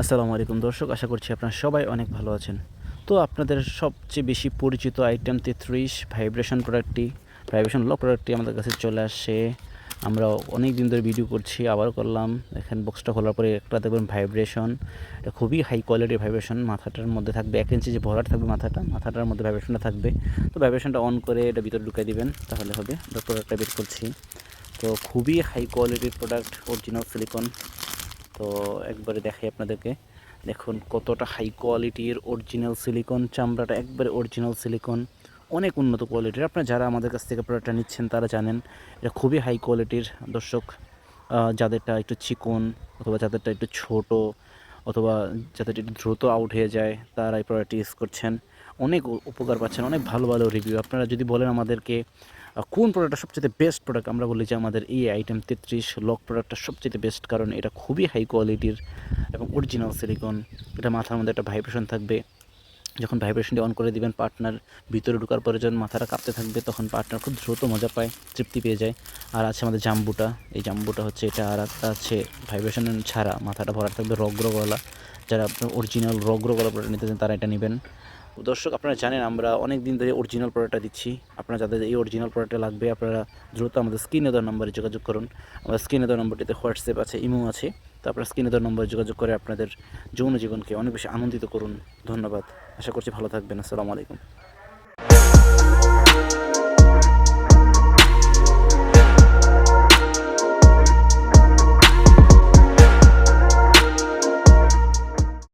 আসসালামু আলাইকুম দর্শক, আশা করছি আপনারা সবাই অনেক ভালো আছেন। তো আপনাদের সবচেয়ে বেশি পরিচিত আইটেম তেত্রিশ ভাইব্রেশন প্রোডাক্টটি ভাইব্রেশন লক প্রোডাক্টটি আমাদের কাছে চলে আসে। আমরা অনেক দিন ধরে ভিডিও করছি আবার করলাম। এখানে বক্সটা খোলার পরে একটা দেখবেন ভাইব্রেশন এটা খুবই হাই কোয়ালিটির ভাইব্রেশন মাথাটার মধ্যে থাকবে, এক ইঞ্চি যে ভরাট থাকবে মাথাটা, মাথাটার মধ্যে ভাইব্রেশনটা থাকবে। তো ভাইব্রেশনটা অন করে এটা ভিতরে ঢুকাই দিবেন, তাহলে হবে প্রোডাক্টটা বের করছি। তো খুবই হাই কোয়ালিটির প্রোডাক্ট অরিজিনাল সিলিকন তো একবারে দেখাই আপনাদেরকে। দেখুন কতটা হাই কোয়ালিটির অরিজিনাল সিলিকন চামড়াটা একবারে অরিজিনাল সিলিকন অনেক উন্নত কোয়ালিটির আপনারা যারা আমাদের কাছ থেকে প্রোডাক্টটা নিচ্ছেন, তারা জানেন এটা খুবই হাই কোয়ালিটির দর্শক যাদেরটা একটু চিকন অথবা যাদেরটা একটু ছোট অথবা যাদের একটু দ্রুত আউট হয়ে যায়, তারা এই প্রোডাক্টটি ইউজ করছেন। অনেক উপকার পাচ্ছেন, অনেক ভালো ভালো রিভিউ আপনারা যদি বলেন আমাদেরকে কোন প্রোডাক্টটা সবচেয়ে বেস্ট প্রোডাক্ট আমরা বলি যে আমাদের এই আইটেম তেত্রিশ লক প্রোডাক্টটা সবচেয়ে বেস্ট কারণ এটা খুবই হাই কোয়ালিটির এবং অরিজিনাল সিলিকন এটা মাথার মধ্যে একটা ভাইব্রেশন থাকবে। যখন ভাইব্রেশনটি অন করে দিবেন পার্টনার ভিতরে ঢুকার পরে যখন মাথাটা কাঁপতে থাকবে, তখন পার্টনার খুব দ্রুত মজা পায়, তৃপ্তি পেয়ে যায়। আর আছে আমাদের জাম্বুটা। এই জাম্বুটা হচ্ছে এটা, আর একটা আছে ভাইব্রেশন ছাড়া। মাথাটা ভরা থাকবে রগ্র গলা যারা অরিজিনাল রগ্রগলা প্রোডাক্ট নিতে চান, তারা এটা নেবেন। দর্শক, আপনারা জানেন আমরা অনেক দিন ধরে অরিজিনাল প্রোডাক্টটা দিচ্ছি। আপনারা যাদের এই অরিজিনাল প্রোডাক্টটা লাগবে, আপনারা দ্রুত আমাদের স্ক্রিন এদার নম্বরে যোগাযোগ করুন। আমাদের স্ক্রিনে এদার নম্বরটিতে হোয়াটসঅ্যাপ আছে, ইমো আছে। তো আপনারা স্ক্রিনে এদার নম্বরে যোগাযোগ করে আপনাদের যৌন জীবনকে অনেক বেশি আনন্দিত করুন। ধন্যবাদ। আশা করছি ভালো থাকবেন। আসসালামু আলাইকুম।